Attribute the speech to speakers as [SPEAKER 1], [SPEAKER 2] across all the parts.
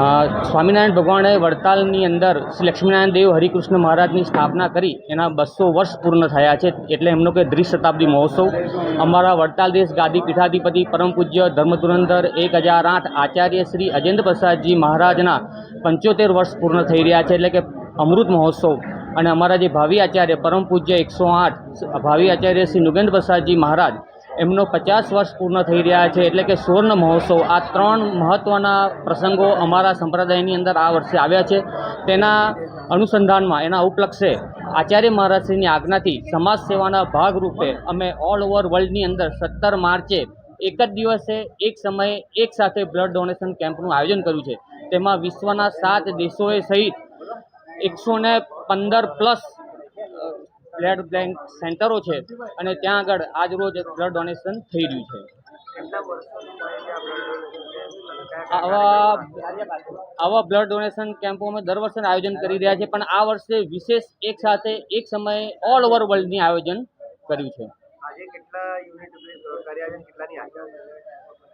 [SPEAKER 1] સ્વામિનારાયણ ભગવાને વડતાલની અંદર શ્રી લક્ષ્મીનારાયણ દેવ હરિકૃષ્ણ મહારાજની સ્થાપના કરી. એના બસો વર્ષ પૂર્ણ થયા છે એટલે એમનો કે દ્વિશતાબ્દી મહોત્સવ. અમારા વડતાલ દેશ ગાદી પીઠાધિપતિ પરમ પૂજ્ય ધર્મધુરંધર એક હજાર આઠ આચાર્ય શ્રી અજેન્દ્ર પ્રસાદજી મહારાજના પંચોતેર વર્ષ પૂર્ણ થઈ રહ્યા છે એટલે કે અમૃત મહોત્સવ. અને અમારા જે ભાવિ આચાર્ય પરમ પૂજ્ય એકસો આઠ, ભાવિ આચાર્ય શ્રી નુગેન્દ્ર પ્રસાદજી મહારાજ એમનો પચાસ વર્ષ પૂર્ણ થઈ રહ્યા છે. એટલે કે સુવર્ણ મહોત્સવ. આ ત્રણ મહત્ત્વના પ્રસંગો અમારા સંપ્રદાયની અંદર આ વર્ષે આવ્યા છે. તેના અનુસંધાનમાં એના ઉપલક્ષે આચાર્ય મહારાજશ્રીની આજ્ઞાથી સમાજ સેવાના ભાગરૂપે અમે ઓલ ઓવર વર્લ્ડની અંદર સત્તર માર્ચે એક જ દિવસે, એક સમયે, એક સાથે બ્લડ ડોનેશન કેમ્પનું આયોજન કર્યું છે. તેમાં વિશ્વના સાત દેશોએ સહિત એકસો ને પંદર પ્લસ બ્લડ બેંક સેન્ટરો છે અને ત્યાં આગળ આજ રોજ બ્લડ ડોનેશન થઈ રહ્યું છે. આવા આવા બ્લડ ડોનેશન કેમ્પો અમે દર વર્ષે આયોજન કરી રહ્યા છે પણ આ વર્ષે વિશેષ એક સાથે એક સમયે ઓલ ઓવર વર્લ્ડની આયોજન કર્યું છે.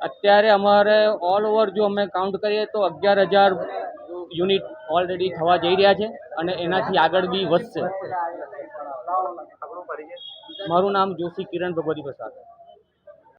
[SPEAKER 1] અત્યારે અમારે ઓલ ઓવર જો અમે કાઉન્ટ કરીએ તો અગિયાર હજાર યુનિટ ઓલરેડી થવા જઈ રહ્યા છે અને એનાથી આગળ બી વધશે. મારું નામ જોશી કિરણ ભગવતી પ્રસાદ.